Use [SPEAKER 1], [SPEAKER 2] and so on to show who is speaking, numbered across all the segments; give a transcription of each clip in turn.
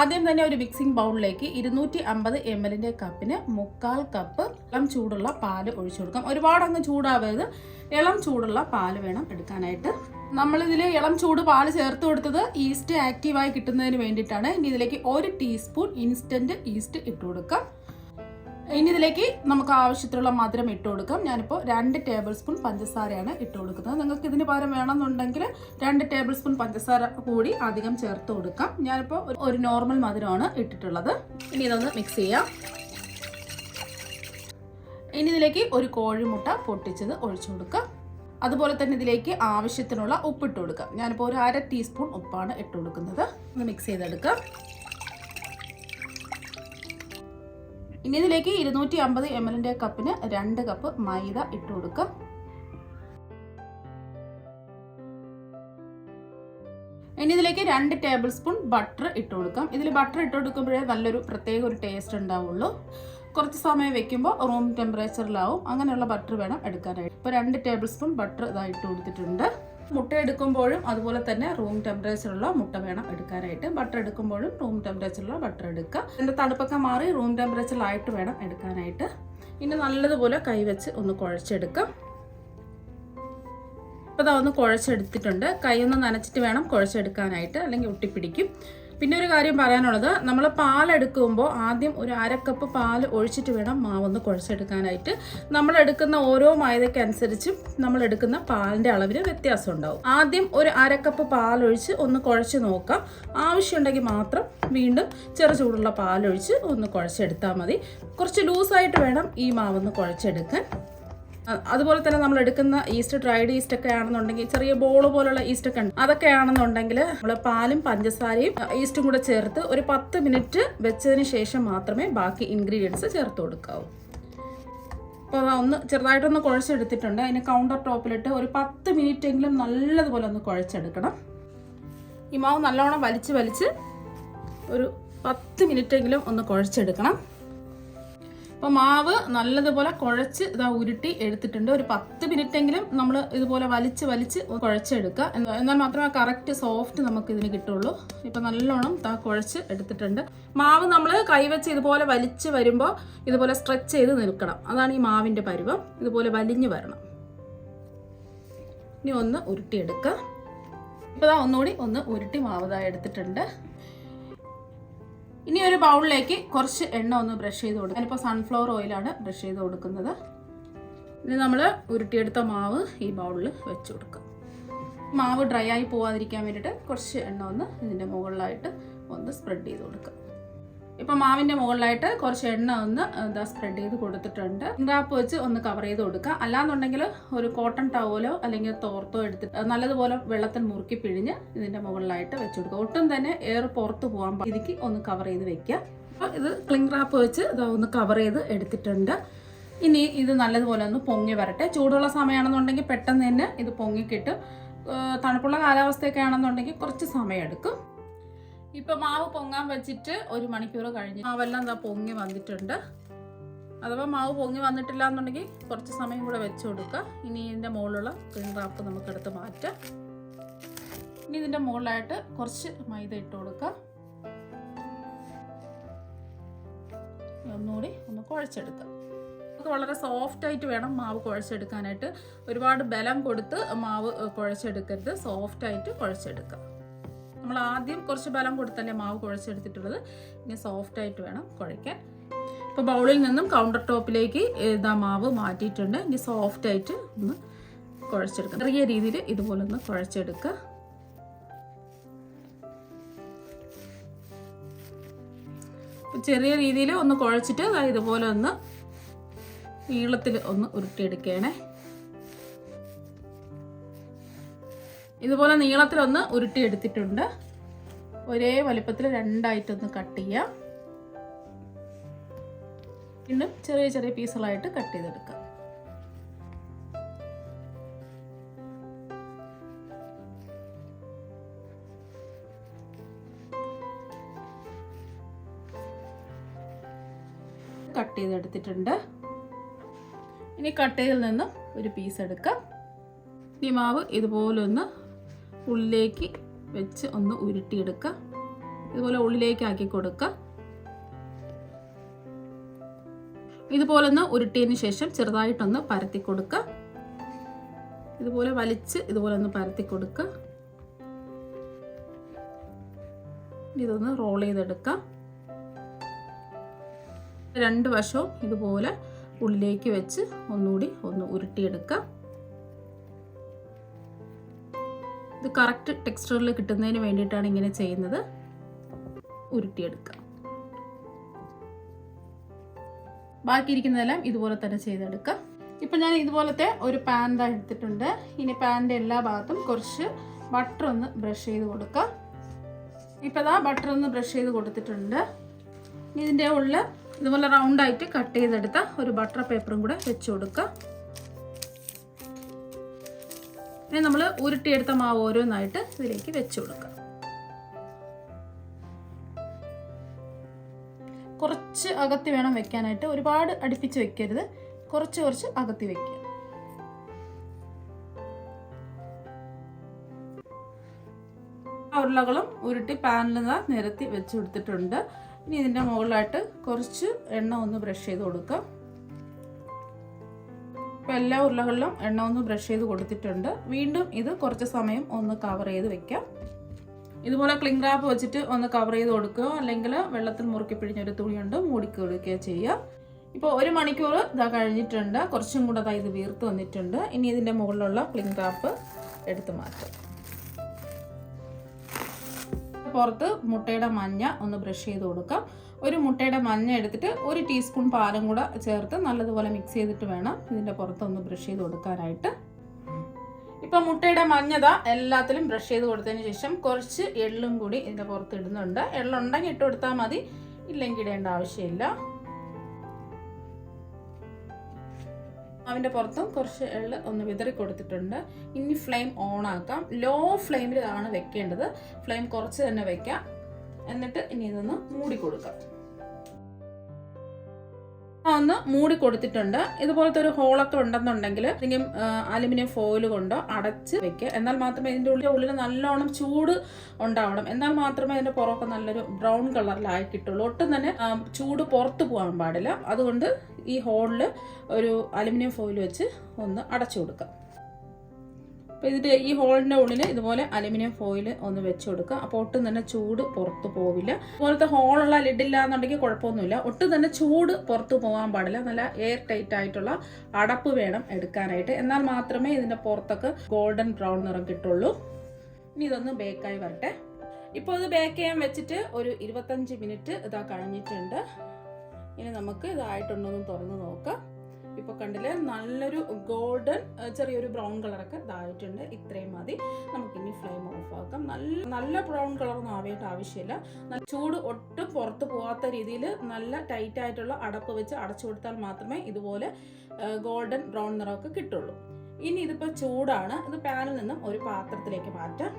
[SPEAKER 1] ആദ്യം തന്നെ ഒരു മിക്സിംഗ് ബൗളിലേക്ക് ഇരുന്നൂറ്റി അമ്പത് എം എല്ലിന്റെ കപ്പിന് മുക്കാൽ കപ്പ് ഇളം ചൂടുള്ള പാൽ ഒഴിച്ചു കൊടുക്കാം. ഒരുപാട് അങ്ങ് ചൂടാവരുത്. ഇളം ചൂടുള്ള പാൽ വേണം എടുക്കാനായിട്ട്. നമ്മളിതിൽ ഇളം ചൂട് പാൽ ചേർത്ത് കൊടുത്തത് ഈസ്റ്റ് ആക്റ്റീവായി കിട്ടുന്നതിന് വേണ്ടിയിട്ടാണ്. ഇനി ഇതിലേക്ക് ഒരു ടീസ്പൂൺ ഇൻസ്റ്റന്റ് ഈസ്റ്റ് ഇട്ട് കൊടുക്കാം. ഇനി ഇതിലേക്ക് നമുക്ക് ആവശ്യത്തിലുള്ള മധുരം ഇട്ട് കൊടുക്കാം. ഞാനിപ്പോൾ രണ്ട് ടേബിൾ സ്പൂൺ പഞ്ചസാരയാണ് ഇട്ട് കൊടുക്കുന്നത്. നിങ്ങൾക്ക് ഇതിന് പകരം വേണമെന്നുണ്ടെങ്കിൽ രണ്ട് ടേബിൾ സ്പൂൺ പഞ്ചസാര കൂടി അധികം ചേർത്ത് കൊടുക്കാം. ഞാനിപ്പോൾ ഒരു- നോർമൽ മധുരമാണ് ഇട്ടിട്ടുള്ളത്. ഇനി ഇതൊന്ന് മിക്സ് ചെയ്യാം. ഇനി ഇതിലേക്ക് ഒരു കോഴിമുട്ട പൊട്ടിച്ചത് ഒഴിച്ചു കൊടുക്കാം. അതുപോലെ തന്നെ ഇതിലേക്ക് ആവശ്യത്തിനുള്ള ഉപ്പിട്ട് കൊടുക്കാം. ഞാനിപ്പോൾ ഒരു അര ടീസ്പൂൺ ഉപ്പാണ് ഇട്ട് കൊടുക്കുന്നത്. ഒന്ന് മിക്സ് ചെയ്തെടുക്കാം. ഇനി ഇതിലേക്ക് ഇരുന്നൂറ്റി അമ്പത് എം എല്ലിന്റെ കപ്പിന് രണ്ട് കപ്പ് മൈദ ഇട്ട് കൊടുക്കാം. ഇനി ഇതിലേക്ക് രണ്ട് ടേബിൾ സ്പൂൺ ബട്ടർ ഇട്ട് കൊടുക്കാം. ഇതിൽ ബട്ടർ ഇട്ട് കൊടുക്കുമ്പോഴേ നല്ലൊരു പ്രത്യേക ഒരു ടേസ്റ്റ് ഉണ്ടാവുള്ളൂ. കുറച്ച് സമയം വെക്കുമ്പോൾ റൂം ടെമ്പറേച്ചറിലാവും അങ്ങനെയുള്ള ബട്ടർ വേണം എടുക്കാനായിട്ട്. ഇപ്പോൾ രണ്ട് ടേബിൾ സ്പൂൺ ബട്ടർ ഇതായിട്ട് കൊടുത്തിട്ടുണ്ട്. മുട്ട എടുക്കുമ്പോഴും അതുപോലെ തന്നെ റൂം ടെമ്പറേച്ചറുള്ള മുട്ട വേണം എടുക്കാനായിട്ട്. ബട്ടർ എടുക്കുമ്പോഴും റൂം ടെമ്പറേച്ചറുള്ള ബട്ടർ എടുക്കുക. എന്റെ തണുപ്പൊക്കെ മാറി റൂം ടെമ്പറേച്ചറിലായിട്ട് വേണം എടുക്കാനായിട്ട്. ഇനി നല്ലതുപോലെ കൈവച്ച് ഒന്ന് കുഴച്ചെടുക്കാം. അപ്പോൾ അതൊന്ന് കുഴച്ചെടുത്തിട്ടുണ്ട്. കൈ ഒന്ന് നനച്ചിട്ട് വേണം കുഴച്ചെടുക്കാനായിട്ട്. അല്ലെങ്കിൽ ഒട്ടിപ്പിടിക്കും. പിന്നെ ഒരു കാര്യം പറയാനുള്ളത് നമ്മൾ പാലെടുക്കുമ്പോൾ ആദ്യം ഒരു അരക്കപ്പ് പാൽ ഒഴിച്ചിട്ട് വേണം മാവൊന്ന് കുഴച്ചെടുക്കാനായിട്ട്. നമ്മൾ എടുക്കുന്ന ഓരോ മൈദയ്ക്കനുസരിച്ചും നമ്മൾ എടുക്കുന്ന പാലിന്റെ അളവിന് വ്യത്യാസം ഉണ്ടാവും. ആദ്യം ഒരു അരക്കപ്പ് പാലൊഴിച്ച് ഒന്ന് കുഴച്ച് നോക്കാം. ആവശ്യമുണ്ടെങ്കിൽ മാത്രം വീണ്ടും ചെറു ചൂടുള്ള പാലൊഴിച്ച് ഒന്ന് കുഴച്ചെടുത്താൽ മതി. കുറച്ച് ലൂസായിട്ട് വേണം ഈ മാവൊന്ന് കുഴച്ചെടുക്കാൻ. അതുപോലെ തന്നെ നമ്മൾ എടുക്കുന്ന ഈസ്റ്റ് ഡ്രൈഡ് ഈസ്റ്റ് ഒക്കെ ആണെന്നുണ്ടെങ്കിൽ ചെറിയ ബോൾ പോലുള്ള ഈസ്റ്റ് ഒക്കെ ഉണ്ട്. അതൊക്കെ ആണെന്നുണ്ടെങ്കിൽ നമ്മൾ പാലും പഞ്ചസാരയും ഈസ്റ്റും കൂടെ ചേർത്ത് ഒരു പത്ത് മിനിറ്റ് വെച്ചതിന് ശേഷം മാത്രമേ ബാക്കി ഇൻഗ്രീഡിയൻസ് ചേർത്ത് കൊടുക്കാവൂ. അപ്പോൾ ഒന്ന് ചെറുതായിട്ടൊന്ന് കുഴച്ചെടുത്തിട്ടുണ്ട്. അതിന് കൗണ്ടർ ടോപ്പിലിട്ട് ഒരു പത്ത് മിനിറ്റ് എങ്കിലും നല്ലതുപോലെ ഒന്ന് കുഴച്ചെടുക്കണം. ഈ മാവ് നല്ലോണം വലിച്ച് വലിച്ച് ഒരു പത്ത് മിനിറ്റ് എങ്കിലും ഒന്ന് കുഴച്ചെടുക്കണം. അപ്പോൾ മാവ് നല്ലതുപോലെ കുഴച്ച് ഇതാ ഉരുട്ടി എടുത്തിട്ടുണ്ട്. ഒരു പത്ത് മിനിറ്റ് എങ്കിലും നമ്മൾ ഇതുപോലെ വലിച്ച് വലിച്ച് കുഴച്ചെടുക്കുക. എന്നാൽ മാത്രമേ കറക്റ്റ് സോഫ്റ്റ് നമുക്ക് ഇതിന് കിട്ടുള്ളൂ. ഇപ്പം നല്ലോണം ഇതാ കുഴച്ച് എടുത്തിട്ടുണ്ട്. മാവ് നമ്മൾ കൈവച്ച് ഇതുപോലെ വലിച്ച് വരുമ്പോൾ ഇതുപോലെ സ്ട്രെച്ച് ചെയ്ത് നിൽക്കണം. അതാണ് ഈ മാവിന്റെ പരുവം. ഇതുപോലെ വലിഞ്ഞ് വരണം. ഇനി ഒന്ന് ഉരുട്ടിയെടുക്കുക. ഇപ്പോൾ ഇതാ ഒന്നുകൂടി ഒന്ന് ഉരുട്ടി മാവ് ഇതാ എടുത്തിട്ടുണ്ട്. ഇനി ഒരു ബൗളിലേക്ക് കുറച്ച് എണ്ണ ഒന്ന് ബ്രഷ് ചെയ്ത് കൊടുക്കുക ഞാനിപ്പോൾ സൺഫ്ലവർ ഓയിലാണ് ബ്രഷ് ചെയ്ത് കൊടുക്കുന്നത്. ഇനി നമ്മൾ ഉരുട്ടിയെടുത്ത മാവ് ഈ ബൗളിൽ വെച്ച് കൊടുക്കുക മാവ് ഡ്രൈ ആയി പോവാതിരിക്കാൻ വേണ്ടിയിട്ട് കുറച്ച് എണ്ണ ഒന്ന് ഇതിന്റെ മുകളിലായിട്ട് ഒന്ന് സ്പ്രെഡ് ചെയ്ത് കൊടുക്കുക ഇപ്പം മാവിന്റെ മുകളിലായിട്ട് കുറച്ച് എണ്ണ ഒന്ന് എന്താ സ്പ്രെഡ് ചെയ്ത് കൊടുത്തിട്ടുണ്ട്. റാപ്പ് വെച്ച് ഒന്ന് കവർ ചെയ്ത് കൊടുക്കുക. അല്ലാന്നുണ്ടെങ്കിൽ ഒരു കോട്ടൺ ടവലോ അല്ലെങ്കിൽ തോർത്തോ എടുത്തിട്ട് നല്ലതുപോലെ വെള്ളത്തിൽ മുറുക്കി പിഴിഞ്ഞ് ഇതിന്റെ മുകളിലായിട്ട് വെച്ച് കൊടുക്കുക. ഒട്ടും തന്നെ എയർ പുറത്ത് പോകാൻ ഇതിക്ക് ഒന്ന് കവർ ചെയ്ത് വെക്കുക. അപ്പോൾ ഇത് ക്ലിങ് റാപ്പ് വെച്ച് ഇത് ഒന്ന് കവർ ചെയ്ത് എടുത്തിട്ടുണ്ട്. ഇനി ഇത് നല്ലതുപോലെ ഒന്ന് പൊങ്ങി വരട്ടെ. ചൂടുള്ള സമയമാണെന്നുണ്ടെങ്കിൽ പെട്ടെന്ന് തന്നെ ഇത് പൊങ്ങിക്കിട്ടും തണുപ്പുള്ള കാലാവസ്ഥയൊക്കെ ആണെന്നുണ്ടെങ്കിൽ കുറച്ച് സമയം എടുക്കും. ഇപ്പൊ മാവ് പൊങ്ങാൻ വെച്ചിട്ട് ഒരു മണിക്കൂർ കഴിഞ്ഞ് മാവെല്ലാം എന്താ പൊങ്ങി വന്നിട്ടുണ്ട്. അഥവാ മാവ് പൊങ്ങി വന്നിട്ടില്ല എന്നുണ്ടെങ്കിൽ കുറച്ച് സമയം കൂടെ വെച്ച് കൊടുക്കുക. ഇനി ഇതിന്റെ മുകളിലുള്ള ക്രീം റാപ്പ് നമുക്കെടുത്ത് മാറ്റാം. ഇനി ഇതിന്റെ മുകളിലായിട്ട് കുറച്ച് മൈദ ഇട്ട് കൊടുക്കുക. ഒന്നുകൂടി ഒന്ന് കുഴച്ചെടുക്കുക. നമുക്ക് വളരെ സോഫ്റ്റ് ആയിട്ട് വേണം മാവ് കുഴച്ചെടുക്കാനായിട്ട്. ഒരുപാട് ബലം കൊടുത്ത് മാവ് കുഴച്ചെടുക്കരുത്. സോഫ്റ്റ് ആയിട്ട് കുഴച്ചെടുക്കുക. നമ്മൾ ആദ്യം കുറച്ച് ബലം കൊടുത്തല്ലേ മാവ് കുഴച്ചെടുത്തിട്ടുള്ളത്? ഇനി സോഫ്റ്റ് ആയിട്ട് വേണം കുഴയ്ക്കാൻ. ഇപ്പോൾ ബൗളിൽ നിന്നും കൗണ്ടർ ടോപ്പിലേക്ക് ഇതാ മാവ് മാറ്റിയിട്ടുണ്ട്. ഇനി സോഫ്റ്റ് ആയിട്ട് ഒന്ന് കുഴച്ചെടുക്കുക ചെറിയ രീതിയിൽ ഇതുപോലെ ഒന്ന് കുഴച്ചെടുക്കുക. ചെറിയ രീതിയിൽ ഒന്ന് കുഴച്ചിട്ട് ഇതുപോലെ ഒന്ന് നീളത്തിൽ ഒന്ന് ഉരുട്ടിയെടുക്കണേ ഇതുപോലെ നീളത്തിലൊന്ന് ഉരുട്ടിയെടുത്തിട്ടുണ്ട്. ഒരേ വലിപ്പത്തിൽ രണ്ടായിട്ടൊന്ന് കട്ട് ചെയ്യാം. വീണ്ടും ചെറിയ ചെറിയ പീസുകളായിട്ട് കട്ട് ചെയ്തെടുക്കാം. കട്ട് ചെയ്തെടുത്തിട്ടുണ്ട്. ഇനി കട്ടയിൽ നിന്നും ഒരു പീസ് എടുക്കാം. ഈ മാവ് ഇതുപോലെ ഒന്ന് ഉള്ളിലേക്ക് വെച്ച് ഒന്ന് ഉരുട്ടിയെടുക്കുക. ഇതുപോലെ ഉള്ളിലേക്ക് ആക്കി കൊടുക്കുക. ഇതുപോലെ ഒന്ന് ഉരുട്ടിയതിന് ശേഷം ചെറുതായിട്ടൊന്ന് പരത്തി കൊടുക്കുക. ഇതുപോലെ വലിച്ച് ഇതുപോലെ ഒന്ന് പരത്തി കൊടുക്കുക. ഇതൊന്ന് റോൾ ചെയ്തെടുക്കാം രണ്ട് വശവും ഇതുപോലെ ഉള്ളിലേക്ക് വെച്ച് ഒന്നുകൂടി ഒന്ന് ഉരുട്ടിയെടുക്കാം ഇത് കറക്റ്റ് ടെക്സ്ചറിൽ കിട്ടുന്നതിന് വേണ്ടിയിട്ടാണ് ഇങ്ങനെ ചെയ്യുന്നത്. ഉരുട്ടിയെടുക്കുക ബാക്കി ഇരിക്കുന്നതെല്ലാം ഇതുപോലെ തന്നെ ചെയ്തെടുക്കാം. ഇപ്പം ഞാൻ ഇതുപോലത്തെ ഒരു പാൻ എടുത്തിട്ടുണ്ട്. ഇനി പാനിന്റെ എല്ലാ ഭാഗത്തും കുറച്ച് ബട്ടർ ഒന്ന് ബ്രഷ് ചെയ്ത് കൊടുക്കുക ഇപ്പം ഇതാ ബട്ടർ ഒന്ന് ബ്രഷ് ചെയ്ത് കൊടുത്തിട്ടുണ്ട്. ഇതിന്റെ ഉള്ളിൽ ഇതുപോലെ റൗണ്ടായിട്ട് കട്ട് ചെയ്തെടുത്ത ഒരു ബട്ടർ പേപ്പറും കൂടെ വെച്ച് കൊടുക്കുക ഇനി നമ്മൾ ഉരുട്ടിയെടുത്ത മാവ് ഓരോന്നായിട്ട് ഇതിലേക്ക് വെച്ച് കൊടുക്കുക കുറച്ച് അകത്തി വേണം വെക്കാനായിട്ട്. ഒരുപാട് അടുപ്പിച്ച് വെക്കരുത്. കുറച്ച് കുറച്ച് അകത്തി വെക്കുക. ഉരുളകളും ഉരുട്ടി പാനിൽ നിരത്തി വെച്ച് കൊടുത്തിട്ടുണ്ട്. ഇനി ഇതിന്റെ മുകളിലായിട്ട് കുറച്ച് എണ്ണ ഒന്ന് ബ്രഷ് ചെയ്ത് കൊടുക്കാം. ഇപ്പം എല്ലാ ഉരുളകളിലും എണ്ണ ഒന്ന് ബ്രഷ് ചെയ്ത് കൊടുത്തിട്ടുണ്ട്. വീണ്ടും ഇത് കുറച്ച് സമയം ഒന്ന് കവർ ചെയ്ത് വെക്കാം. ഇതുപോലെ ക്ലിംഗ് റാപ്പ് വെച്ചിട്ട് ഒന്ന് കവർ ചെയ്ത് കൊടുക്കുക. അല്ലെങ്കിൽ വെള്ളത്തിൽ മുറുക്കി പിഴിഞ്ഞൊരു തുണിയുണ്ട് മൂടി കൊടുക്കുകയോ ചെയ്യുക. ഇപ്പോൾ ഒരു മണിക്കൂർ ഇതാ കഴിഞ്ഞിട്ടുണ്ട്. കുറച്ചും കൂടെ ഇത് വീർത്ത് വന്നിട്ടുണ്ട്. ഇനി ഇതിന്റെ മുകളിലുള്ള ക്ലിംഗ് റാപ്പ് എടുത്ത് മാറ്റാം. പുറത്ത് മുട്ടയുടെ മഞ്ഞ ഒന്ന് ബ്രഷ് ചെയ്ത് കൊടുക്കാം. ഒരു മുട്ടയുടെ മഞ്ഞ എടുത്തിട്ട് ഒരു ടീസ്പൂൺ പാലും കൂടെ ചേർത്ത് നല്ലതുപോലെ മിക്സ് ചെയ്തിട്ട് വേണം ഇതിന്റെ പുറത്തൊന്ന് ബ്രഷ് ചെയ്ത് കൊടുക്കാനായിട്ട്. ഇപ്പം മുട്ടയുടെ മഞ്ഞത എല്ലാത്തിലും ബ്രഷ് ചെയ്ത് കൊടുത്തതിന് ശേഷം കുറച്ച് എള്ളും കൂടി ഇതിന്റെ പുറത്ത് ഇടുന്നുണ്ട്. എള്ളുണ്ടെങ്കിൽ ഇട്ട് കൊടുത്താൽ മതി. ഇല്ലെങ്കിൽ ഇടേണ്ട ആവശ്യമില്ല. അവന്റെ പുറത്തും കുറച്ച് എള്ള് ഒന്ന് വിതറി കൊടുത്തിട്ടുണ്ട്. ഇനി ഫ്ലെയിം ഓൺ ആക്കാം. ലോ ഫ്ലെയിമിലാണ് വെക്കേണ്ടത്. ഫ്ലെയിം കുറച്ച് തന്നെ വെക്കാം. എന്നിട്ട് ഇനി ഇതൊന്ന് മൂടി കൊടുക്കാം. ഒന്ന് മൂടി കൊടുത്തിട്ടുണ്ട്. ഇതുപോലത്തെ ഒരു ഹോളൊക്കെ ഉണ്ടെന്നുണ്ടെങ്കിൽ എന്തെങ്കിലും അലുമിനിയം ഫോയിൽ കൊണ്ടോ അടച്ച് വെക്കുക എന്നാൽ മാത്രമേ ഇതിന്റെ ഉള്ളിൽ ഉള്ളിൽ നല്ലോണം ചൂട് ഉണ്ടാവണം. എന്നാൽ മാത്രമേ അതിന്റെ പുറമൊക്കെ നല്ലൊരു ബ്രൗൺ കളറിലായി കിട്ടുള്ളൂ ഒട്ടും തന്നെ ചൂട് പുറത്ത് പോകാൻ പാടില്ല. അതുകൊണ്ട് ഈ ഹോളിൽ ഒരു അലുമിനിയം ഫോയിൽ വെച്ച് ഒന്ന് അടച്ചു കൊടുക്കാം. അപ്പോൾ ഇതിന്റെ ഈ ഹോളിന്റെ ഉള്ളിൽ ഇതുപോലെ അലുമിനിയം ഫോയിൽ ഒന്ന് വെച്ച് കൊടുക്കുക. അപ്പോൾ ഒട്ടും തന്നെ ചൂട് പുറത്തു പോവില്ല. ഇതുപോലത്തെ ഹോളുള്ള ലിഡില്ല എന്നുണ്ടെങ്കിൽ കുഴപ്പമൊന്നുമില്ല. ഒട്ടും തന്നെ ചൂട് പുറത്തു പോകാൻ പാടില്ല. നല്ല എയർ ടൈറ്റ് ആയിട്ടുള്ള അടപ്പ് വേണം എടുക്കാനായിട്ട്. എന്നാൽ മാത്രമേ ഇതിന്റെ പുറത്തൊക്കെ ഗോൾഡൻ ബ്രൗൺ നിറം കിട്ടുള്ളൂ. ഇനി ഇതൊന്ന് ബേക്കായി വരട്ടെ. ഇപ്പോൾ ഇത് ബേക്ക് ചെയ്യാൻ വെച്ചിട്ട് ഒരു ഇരുപത്തഞ്ച് മിനിറ്റ് ഇതാ കഴിഞ്ഞിട്ടുണ്ട്. ഇനി നമുക്ക് ഇതായിട്ടുണ്ടോ എന്ന് തുറന്ന് നോക്കാം. ഇപ്പോൾ കണ്ടില്ലേ? നല്ലൊരു ഗോൾഡൻ ചെറിയൊരു ബ്രൗൺ കളറൊക്കെ ഇതായിട്ടുണ്ട്. ഇത്രയും മതി. നമുക്കിനി ഫ്ലെയിം ഓഫ് ആക്കാം. നല്ല നല്ല ബ്രൗൺ കളറൊന്നും ആവേണ്ട ആവശ്യമില്ല. ചൂട് ഒട്ടും പുറത്ത് പോകാത്ത രീതിയിൽ നല്ല ടൈറ്റ് ആയിട്ടുള്ള അടപ്പ് വെച്ച് അടച്ചു കൊടുത്താൽ മാത്രമേ ഇതുപോലെ ഗോൾഡൻ ബ്രൗൺ നിറമൊക്കെ കിട്ടുള്ളൂ. ഇനി ഇതിപ്പോൾ ചൂടാണ്. ഇത് പാനിൽ നിന്നും ഒരു പാത്രത്തിലേക്ക് മാറ്റാം.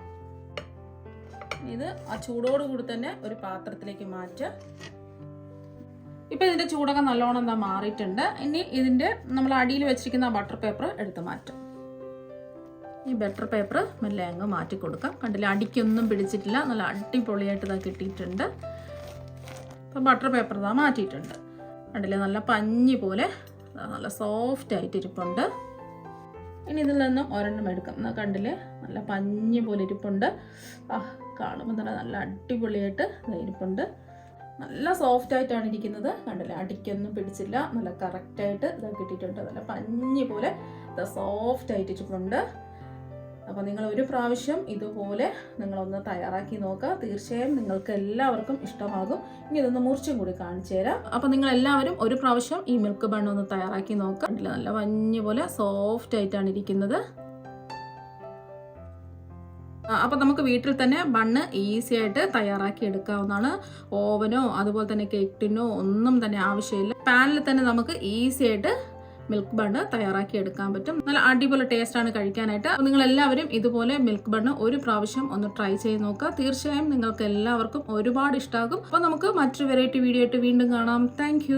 [SPEAKER 1] ഇത് ആ ചൂടോടുകൂടി തന്നെ ഒരു പാത്രത്തിലേക്ക് മാറ്റാം. ഇപ്പം ഇതിന്റെ ചൂടൊക്കെ നല്ലോണം എന്താ മാറിയിട്ടുണ്ട്. ഇനി ഇതിന്റെ നമ്മൾ അടിയിൽ വെച്ചിരിക്കുന്ന ബട്ടർ പേപ്പർ എടുത്ത് മാറ്റാം. ഈ ബട്ടർ പേപ്പർ മെല്ലെ അങ്ങ് മാറ്റി കൊടുക്കാം. കണ്ടില്ല അടിക്കൊന്നും പിടിച്ചിട്ടില്ല. നല്ല അടിപൊളിയായിട്ട് ഇതാ കിട്ടിയിട്ടുണ്ട്. ഇപ്പം ബട്ടർ പേപ്പർ ഇതാ മാറ്റിയിട്ടുണ്ട്. കണ്ടില്ലേ നല്ല പഞ്ഞി പോലെ നല്ല സോഫ്റ്റ് ആയിട്ട് ഇരിപ്പുണ്ട്. ഇനി ഇതിൽ നിന്നും ഒരെണ്ണം എടുക്കാം. എന്നാൽ കണ്ടില്ലേ നല്ല പഞ്ഞി പോലെ ഇരിപ്പുണ്ട്. ആ കാണുമ്പോൾ തന്നെ നല്ല അടിപൊളിയായിട്ട് ഇരിപ്പുണ്ട്. നല്ല സോഫ്റ്റ് ആയിട്ടാണ് ഇരിക്കുന്നത്. കണ്ടില്ലേ? അടിക്കൊന്നും പിടിച്ചില്ല. നല്ല കറക്റ്റായിട്ട് ഇത് കിട്ടിയിട്ടുണ്ട്. നല്ല പഞ്ഞി പോലെ സോഫ്റ്റ് ആയിട്ട് ഇട്ടിട്ടുണ്ട്. അപ്പോൾ നിങ്ങൾ ഒരു പ്രാവശ്യം ഇതുപോലെ നിങ്ങളൊന്ന് തയ്യാറാക്കി നോക്കുക. തീർച്ചയായും നിങ്ങൾക്ക് എല്ലാവർക്കും ഇഷ്ടമാകും. ഇനി ഇതൊന്ന് മുറിച്ചും കൂടി കാണിച്ചു തരാം. അപ്പോൾ നിങ്ങൾ എല്ലാവരും ഒരു പ്രാവശ്യം ഈ മിൽക്ക് ബൺ ഒന്ന് തയ്യാറാക്കി നോക്കുക. നല്ല പഞ്ഞി പോലെ സോഫ്റ്റ് ആയിട്ടാണ് ഇരിക്കുന്നത്. അപ്പോൾ നമുക്ക് വീട്ടിൽ തന്നെ ബണ്ണ് ഈസി ആയിട്ട് തയ്യാറാക്കി എടുക്കാവുന്നതാണ്. ഓവനോ അതുപോലെ തന്നെ കേക്ക് ടിന്നോ ഒന്നും തന്നെ ആവശ്യമില്ല. പാനിൽ തന്നെ നമുക്ക് ഈസി ആയിട്ട് മിൽക്ക് ബണ്ണ് തയ്യാറാക്കി എടുക്കാൻ പറ്റും. നല്ല അടിപൊളി ടേസ്റ്റ് ആണ് കഴിക്കാനായിട്ട്. നിങ്ങൾ എല്ലാവരും ഇതുപോലെ മിൽക്ക് ബണ്ണ് ഒരു പ്രാവശ്യം ഒന്ന് ട്രൈ ചെയ്ത് നോക്കുക. തീർച്ചയായും നിങ്ങൾക്ക് എല്ലാവർക്കും ഒരുപാട് ഇഷ്ടമാകും അപ്പോൾ നമുക്ക് മറ്റൊരു വെറൈറ്റി വീഡിയോ ആയിട്ട് വീണ്ടും കാണാം. താങ്ക്